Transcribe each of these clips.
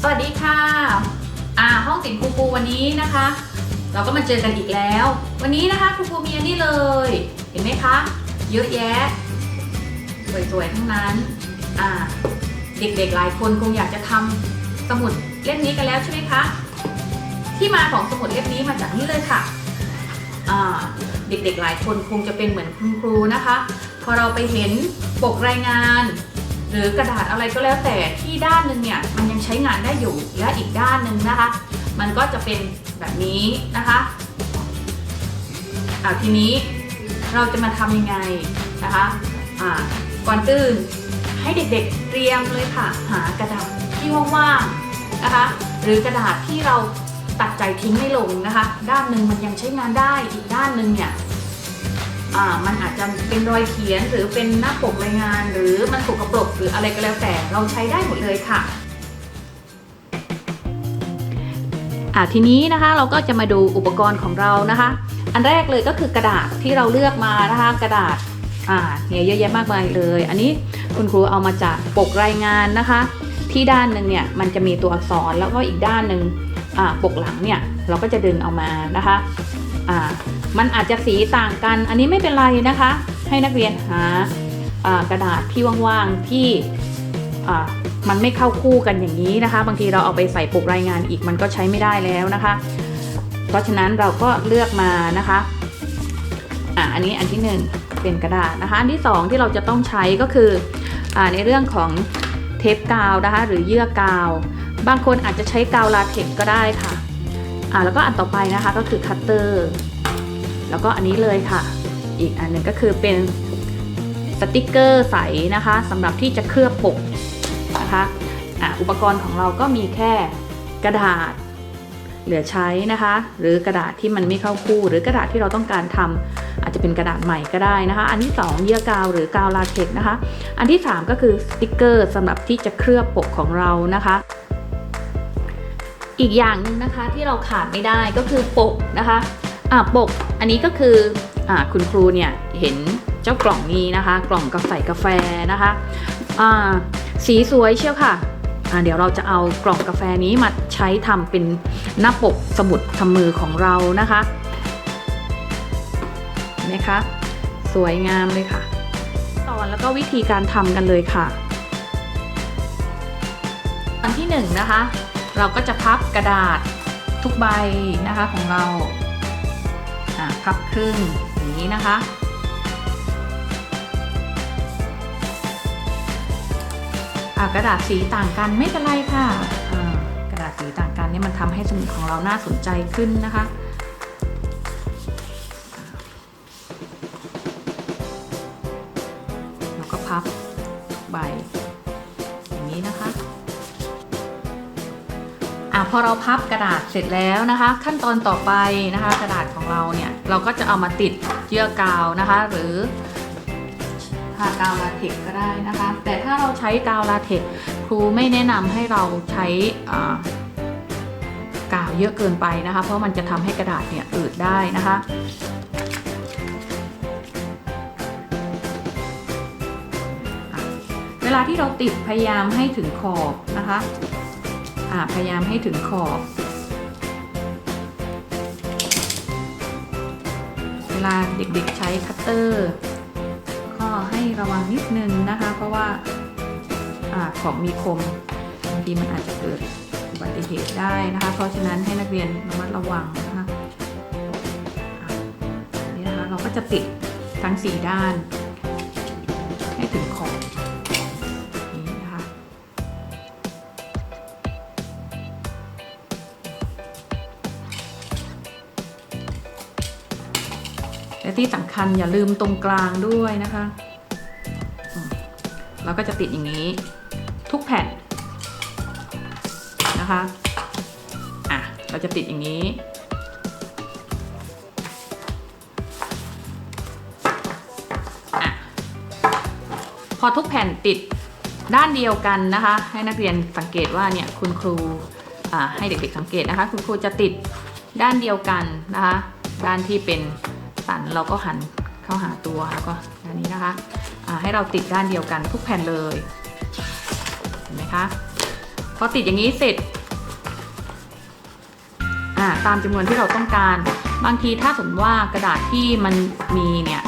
สวัสดีค่ะ อ่าห้องสินครูปูวันนี้นะคะ เราก็มาเจอกันอีกแล้ว วันนี้นะคะครูปูมีอันนี้เลย เห็นไหมคะ เยอะแยะ สวยๆทั้งนั้น อ่า เด็กๆหลายคนคงอยากจะทำสมุดเล่มนี้กันแล้วใช่ไหมคะ ที่มาของสมุดเล่มนี้มาจากนี่เลยค่ะ อ่า เด็กๆหลายคนคงจะเป็นเหมือนคุณครูนะคะ พอเราไปเห็นปกรายงาน หรือกระดาษอะไรก็แล้วแต่ที่ด้านหนึ่งเนี่ยมันยังใช้งานได้อยู่และอีกด้านหนึ่งนะคะ มันก็จะเป็นแบบนี้นะคะอ่าทีนี้เราจะมาทำยังไงนะคะอ่าก่อนอื่นให้เด็กๆเตรียมเลยค่ะ หากระดาษที่ว่างๆนะคะ หรือกระดาษที่เราตัดใจทิ้งไม่ลงนะคะ ด้านหนึ่งมันยังใช้งานได้อีกด้านหนึ่งเนี่ย มันอาจจะเป็นรอยเขียนหรือเป็นหน้าปกรายงาน หรือมันสกกระปรกหรืออะไรก็แล้วแต่เราใช้ได้หมดเลยค่ะอ่าทีนี้นะคะเราก็จะมาดูอุปกรณ์ของเรานะคะ อันแรกเลยก็คือกระดาษที่เราเลือกมานะคะกระดาษอ่าเนี่ยเยอะแยะมากมายเลย อันนี้คุณครูเอามาจากปกรายงานนะคะ ที่ด้านหนึ่งเนี่ยมันจะมีตัวอักษรแล้วก็อีกด้านหนึ่งอ่าปกหลังเนี่ยเราก็จะดึงเอามานะคะอ่า มันอาจจะสีต่างกัน อันนี้ไม่เป็นไรนะคะ ให้นักเรียนหากระดาษที่ว่างๆที่มันไม่เข้าคู่กันอย่างนี้นะคะ บางทีเราเอาไปใส่ปกรายงานอีกมันก็ใช้ไม่ได้แล้วนะคะ เพราะฉะนั้นเราก็เลือกมานะคะอ่าอันนี้อันที่หนึ่งเป็นกระดาษนะคะ อันที่สองที่เราจะต้องใช้ก็คืออในเรื่องของเทปกาวนะคะ หรือเยื่อกาว บางคนอาจจะใช้กาวลาเท็กก็ได้ค่ะอ่าแล้วก็อันต่อไปนะคะก็คือคัตเตอร์ แล้วก็อันนี้เลยค่ะ อีกอันหนึ่งก็คือเป็นสติกเกอร์ใสนะคะสำหรับที่จะเคลือบปกนะคะอะอุปกรณ์ของเราก็มีแค่กระดาษเหลือใช้นะคะ หรือกระดาษที่มันไม่เข้าคู่ หรือกระดาษที่เราต้องการทำอาจจะเป็นกระดาษใหม่ก็ได้นะคะ อันที่ 2 เยื่อกาวหรือกาวลาเท็กนะคะ อันที่ 3 ก็คือสติกเกอร์สำหรับที่จะเคลือบปกของเรานะคะอีกอย่างหนึ่งนะคะที่เราขาดไม่ได้ก็คือปกนะคะอ่าปก อันนี้ก็คืออคุณครูเนี่ยเห็นเจ้ากล่องนี้นะคะ กล่องกาแฟกาแฟนะคะสีสวยเชียวค่ะเดี๋ยวเราจะเอากล่องกาแฟนี้มาใช้ทำเป็นหน้าปกสมุดทำมือของเรานะคะเห็นไหมคะสวยงามเลยค่ะ ตอนแล้วก็วิธีการทำกันเลยค่ะอันที่หนึ่งนะคะ เราก็จะพับกระดาษทุกใบนะคะของเรา พับครึ่งอย่างนี้นะคะ กระดาษสีต่างกันไม่เป็นไรค่ะกระดาษสีต่างกันนี่มันทำให้สมุดของเราน่าสนใจขึ้นนะคะแล้วก็พับใบอย่างนี้นะคะ อะพอเราพับกระดาษเสร็จแล้วนะคะ ขั้นตอนต่อไปนะคะ กระดาษของเราเนี่ยเราก็จะเอามาติดเยื่อกาวนะคะ หรือทากาวลาเท็กก็ได้นะคะ แต่ถ้าเราใช้กาวลาเท็กครูไม่แนะนำให้เราใช้กาวเยอะเกินไปนะคะ เพราะมันจะทำให้กระดาษเนี่ยอืดได้นะคะเวลาที่เราติดพยายามให้ถึงขอบนะคะ อ่าพยายามให้ถึงขอบ เวลาเด็กๆใช้คัตเตอร์ ก็ให้ระวังนิดนึงนะคะ เพราะว่าอาของมีคมบางทีมันอาจจะเกิดอุบัติเหตุได้นะคะ เพราะฉะนั้นให้นักเรียนระมัดระวังนะคะนี่นะคะเราก็จะติดทั้งสี่ด้าน ให้ถึงข และที่สำคัญอย่าลืมตรงกลางด้วยนะคะอืมเราก็จะติดอย่างนี้ ทุกแผ่นนะคะอะเราจะติดอย่างนี้อะพอทุกแผ่นติดด้านเดียวกันนะคะ ให้นักเรียนสังเกตว่าเนี่ยคุณครูอ่าให้เด็กๆสังเกตนะคะ คุณครูจะติดด้านเดียวกันนะคะ ด้านที่เป็น สันเราก็หันเข้าหาตัวแล้วก็ด้านนี้นะคะให้เราติดด้านเดียวกันทุกแผ่นเลยเห็นไหมคะพอติดอย่างนี้เสร็จตามจำนวนที่เราต้องการ บางทีถ้าสมมติว่ากระดาษที่มันมีเนี่ย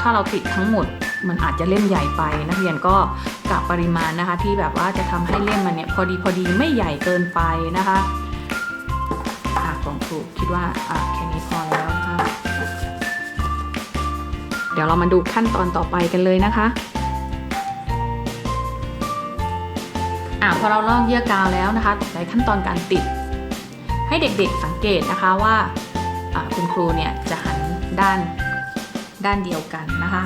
ถ้าเราติดทั้งหมดมันอาจจะเล่มใหญ่ไปนักเรียนก็กะปริมาณนะคะ ที่แบบว่าจะทำให้เล่มมันเนี่ยพอดีพอดีไม่ใหญ่เกินไปนะคะอ่าของครูคิดว่าอ่า ดี๋ยวเรามาดูขั้นตอนต่อไปกันเลยนะคะอ่าพอเราลอกเยื่อกาวแล้วนะคะต่อไปขั้นตอนการติด ให้เด็กๆสังเกตนะคะว่าอ่าคุณครูเนี่ยจะหันด้านด้านเดียวกันนะคะ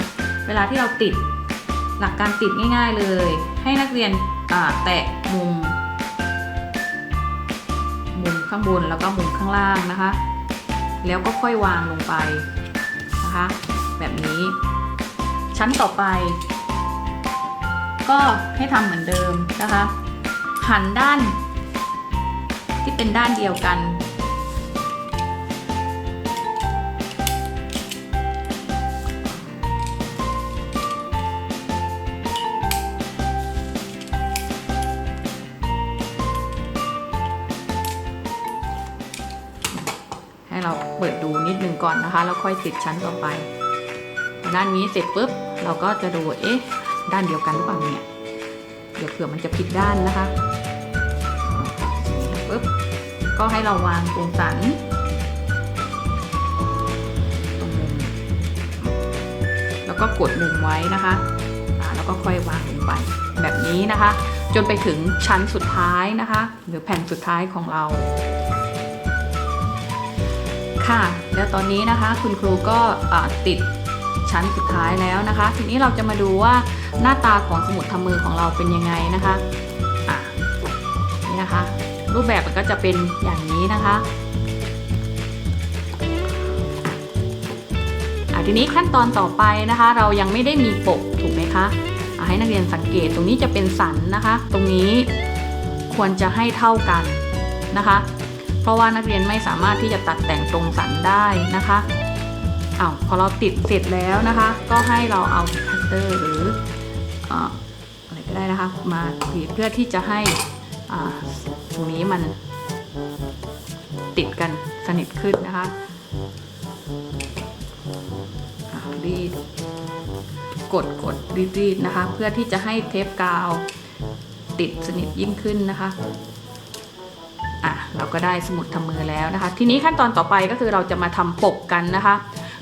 เวลาที่เราติดหลักการติดง่าย ๆเลย ให้นักเรียนอ่าแตะมุม มุมข้างบนแล้วก็มุมข้างล่างนะคะ แล้วก็ค่อยวางลงไปนะคะ แบบนี้ ชั้นต่อไป ก็ให้ทำเหมือนเดิมนะคะ หันด้าน ที่เป็นด้านเดียวกัน ให้เราเปิดดูนิดนึงก่อนนะคะ แล้วค่อยติดชั้นต่อไป ด้านนี้เสร็จปุ๊บเราก็จะดูเอ๊ะด้านเดียวกันหรือเปล่าเนี่ยเดี๋ยวเผื่อมันจะผิดด้านนะคะปุ๊บก็ให้เราวางตรงสันตรงมุมแล้วก็กดมุมไว้นะคะแล้วก็ค่อยวางลงไปแบบนี้นะคะ จนไปถึงชั้นสุดท้ายนะคะ หรือแผ่นสุดท้ายของเราค่ะ แล้วตอนนี้นะคะคุณครูก็ติด ชั้นสุดท้ายแล้วนะคะ ทีนี้เราจะมาดูว่าหน้าตาของสมุดทำมือของเราเป็นยังไงนะคะอะนี่นะคะ รูปแบบมันก็จะเป็นอย่างนี้นะคะทีนี้ขั้นตอนต่อไปนะคะ เรายังไม่ได้มีปกถูกไหมคะะให้นักเรียนสังเกตตรงนี้จะเป็นสันนะคะ ตรงนี้ควรจะให้เท่ากันนะคะ เพราะว่านักเรียนไม่สามารถที่จะตัดแต่งตรงสันได้นะคะ อา้าวพอเราติดเสร็จแล้วนะคะ ก็ให้เราเอาคัตเตอร์หรืออะไรก็ได้นะคะ มากรีดเพื่อที่จะให้ตรงนี้มันติดกันสนิทขึ้นนะคะรีดกดกดรีดรีดนะคะ เพื่อที่จะให้เทปกาวติดสนิทยิ่งขึ้นนะคะอะเราก็ได้สมุดทำมือแล้วนะคะ ทีนี้ขั้นตอนต่อไปก็คือเราจะมาทำปกกันนะคะ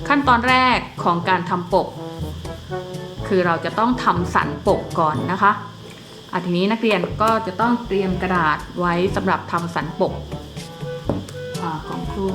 ขั้นตอนแรกของการทำปก คือเราจะต้องทำสันปกก่อนนะคะอาทีนี้นักเรียนก็จะต้องเตรียมกระดาษไว้สำหรับทำสันปกอของครู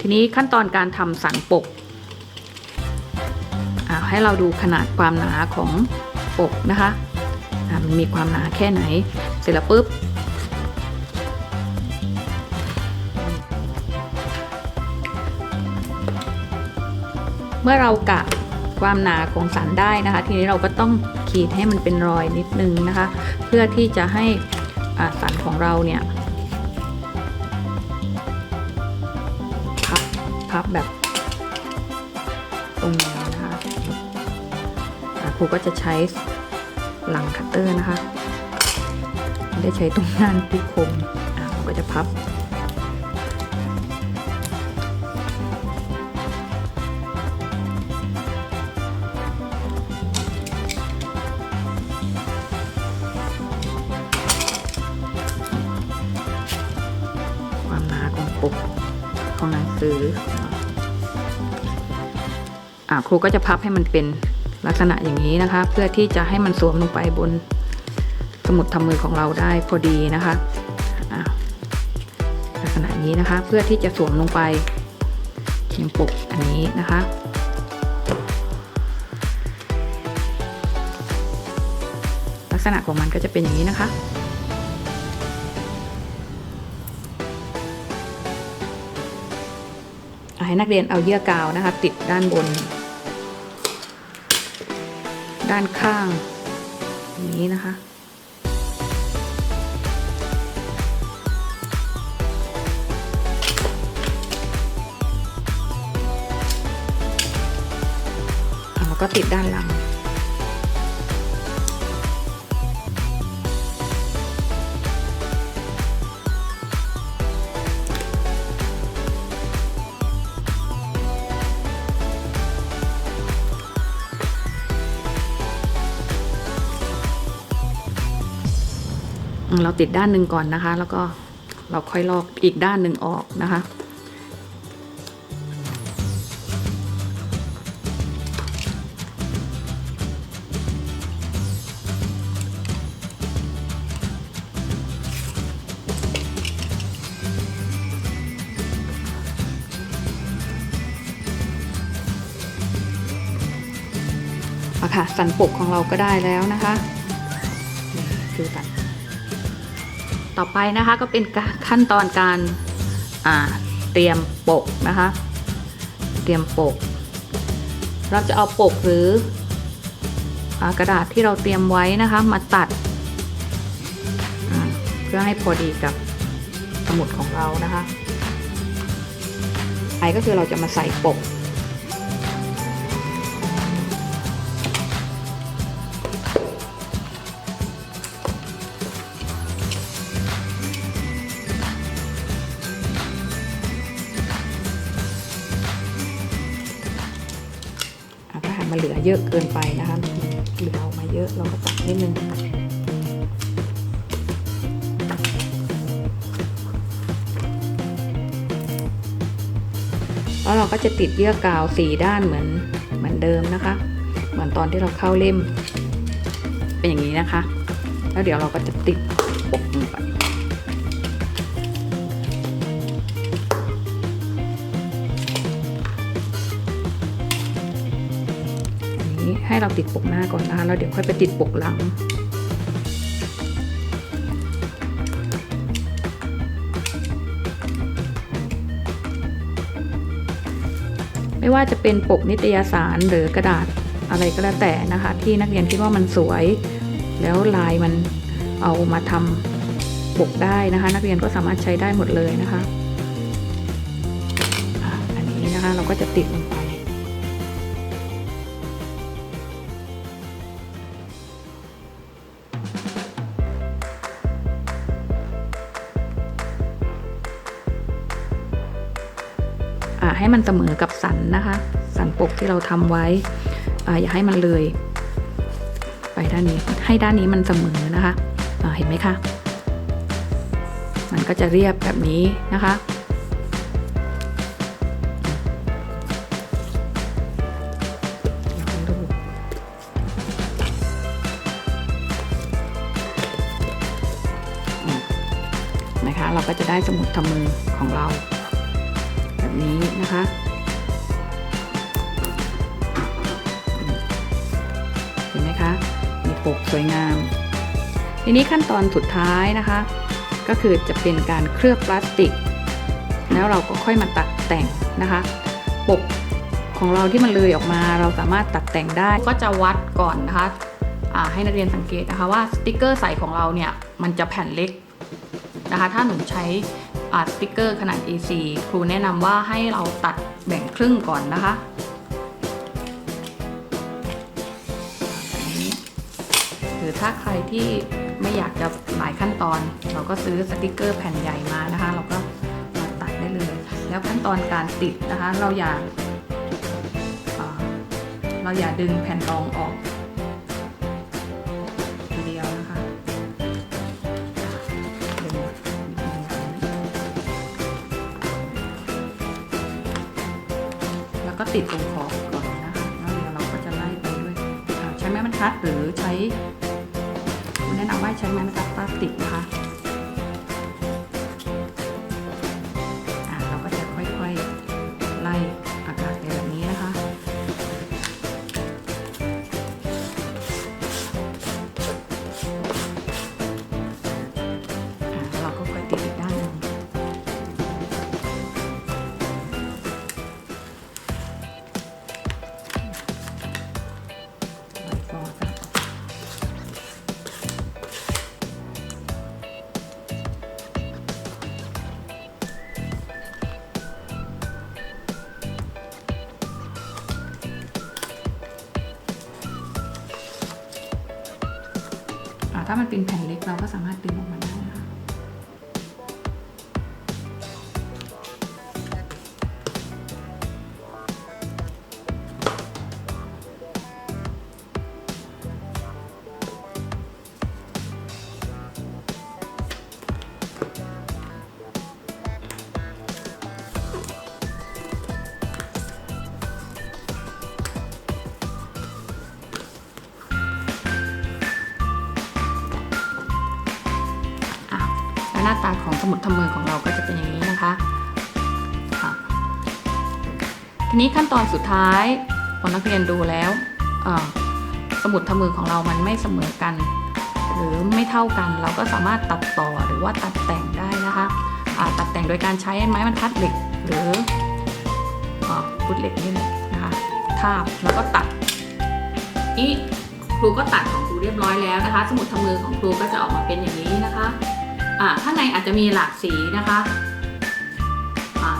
ทีนี้ขั้นตอนการทำสันปกให้เราดูขนาดความหนาของปกนะคะมันมีความหนาแค่ไหน เสร็จแล้วปุ๊บเมื่อเรากะความหนาของสันได้นะคะ ทีนี้เราก็ต้องขีดให้มันเป็นรอยนิดนึงนะคะ เพื่อที่จะให้สันของเราเนี่ย พับแบบ ตรงนี้นะคะครูก็จะใช้หลังคัตเตอร์นะคะ ไม่ได้ใช้ตรงนั้นที่คมครูก็จะพับความหนาของปก ของหนังสืออ่าครูก็จะพับให้มันเป็นลักษณะอย่างนี้นะคะ เพื่อที่จะให้มันสวมลงไปบนสมุดทำมือของเราได้พอดีนะคะลักษณะนี้นะคะ เพื่อที่จะสวมลงไปเขียงปกอันนี้นะคะลักษณะของมันก็จะเป็นอย่างนี้นะคะ ให้นักเรียนเอาเยื่อกาวนะคะ ติดด้านบน ด้านข้างนี้นะคะแล้วก็ติดด้านหลัง เราติดด้านหนึ่งก่อนนะคะ แล้วก็เราค่อยลอกอีกด้านหนึ่งออกนะคะอะค่ะสันปกของเราก็ได้แล้วนะคะนี่ดูกัน ต่อไปนะคะก็เป็นขั้นตอนการเตรียมปกนะคะ เตรียมปก เราจะเอาปกหรืออกระดาษที่เราเตรียมไว้นะคะมาตัด เพื่อให้พอดีกับสมุดของเรานะคะไอก็คือเราจะมาใส่ปก เหลือเยอะเกินไปนะคะเหลือออกมาเยอะเราก็ตัดนิดนึงแล้วเราก็จะติดเยื่อกาวสีด้านเหมือนเหมือนเดิมนะคะ เหมือนตอนที่เราเข้าเล่ม เป็นอย่างนี้นะคะ แล้วเดี๋ยวเราก็จะติด เราติดปกหน้าก่อนนะคะแล้วเดี๋ยวค่อยไปติดปกหลังไม่ว่าจะเป็นปกนิตยสารหรือกระดาษอะไรก็แล้วแต่นะคะ ที่นักเรียนคิดว่ามันสวย แล้วลายมันเอามาทำปกได้นะคะ นักเรียนก็สามารถใช้ได้หมดเลยนะคะอะอันนี้นะคะเราก็จะติดลงไป ให้มันเสมอกับสันนะคะ สันปกที่เราทำไว้ออย่าให้มันเลย ไปด้านนี้ให้ด้านนี้มันเสมอนะคะเห็นไหมคะมันก็จะเรียบแบบนี้นะคะนะคะเราก็จะได้สมุดทำมือของเรา นี้นะคะ เห็นไหมคะ มีปกสวยงาม ทีนี้ขั้นตอนสุดท้ายนะคะ ก็คือจะเป็นการเคลือบพลาสติก แล้วเราก็ค่อยมาตัดแต่งนะคะ ปกของเราที่มันเลยออกมาเราสามารถตัดแต่งได้ก็จะวัดก่อนนะคะให้นักเรียนสังเกตนะคะว่าสติกเกอร์ใสของเราเนี่ยมันจะแผ่นเล็กนะคะ ถ้าหนูใช้ สติกเกอร์ขนาด A4 ครูแนะนำว่าให้เราตัดแบ่งครึ่งก่อนนะคะหรือถ้าใครที่ไม่อยากจะหลายขั้นตอน เราก็ซื้อสติกเกอร์แผ่นใหญ่มานะคะ เราก็มาตัดได้เลย แล้วขั้นตอนการติดนะคะ เราอย่าอ่าเราอย่าดึงแผ่นรองออก ติดตรงขอบก่อนนะคะแล้วเดี๋ยวเราก็จะไล่ไปด้วยใช้ไม้บรรทัดหรือใช้แนะนำว่าใช้ไม้บรรทัดพลาสติกนะคะ มุดทำมือของเราก็จะเป็นอย่างนี้นะคะค่ะทีนี้ขั้นตอนสุดท้ายพอนักเรียนดูแล้วสมุดทำมือของเรามันไม่เสมอกัน หรือไม่เท่ากัน เราก็สามารถตัดต่อหรือว่าตัดแต่งได้นะคะตัดแต่งโดยการใช้ไม้บรรทัดเหล็กหรือพุดเหล็กนี่แหละนะคะทาบแล้วก็ตัดนี่ครูก็ตัดของครูเรียบร้อยแล้วนะคะ สมุดทำมือของครูก็จะออกมาเป็นอย่างนี้นะคะ ข้างในอาจจะมีหลากสีนะคะ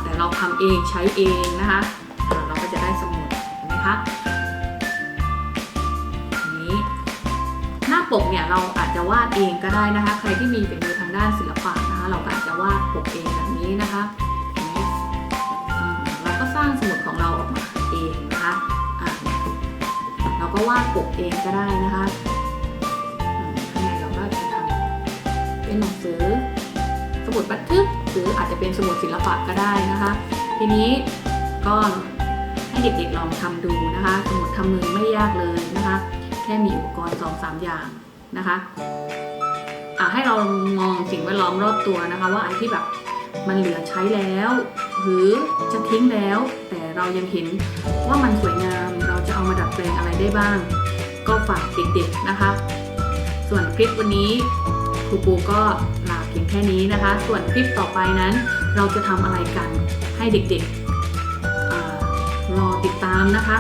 แต่เราทำเองใช้เองนะคะเราก็จะได้สมุดเห็นไหมคะนนี้หน้าปกเนี่ยเราอาจจะวาดเองก็ได้นะคะ ใครที่มีเป็นมือทางด้านศิลปะนะคะ เราก็อาจจะวาดปกเองแบบนี้นะคะเราก็สร้างสมุดของเราออกมาเองนะคะอ่าเราก็วาดปกเองก็ได้นะคะ หนังสือ สมุดบันทึก หรืออาจจะเป็นสมุดศิลปะก็ได้นะคะ ทีนี้ก็ให้เด็กๆลองทำดูนะคะ สมุดทำมือไม่ยากเลยนะคะ แค่มีอุปกรณ์2องสามอย่างนะคะอะให้เรามองสิ่งแวดล้อมรอบตัวนะคะ ว่าไอ้ที่แบบมันเหลือใช้แล้ว หรือจะทิ้งแล้ว แต่เรายังเห็นว่ามันสวยงามเราจะเอามาดัดแปลงอะไรได้บ้าง ก็ฝากเด็กๆนะคะ ส่วนคลิปวันนี้ ครูปูก็ลาเพียงแค่นี้นะคะ ส่วนคลิปต่อไปนั้น เราจะทำอะไรกันให้เด็กๆรอติดตามนะคะ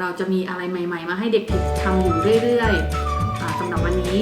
เราจะมีอะไรใหม่ ๆ มาให้เด็กๆทำอยู่เรื่อยๆสำหรับวันนี้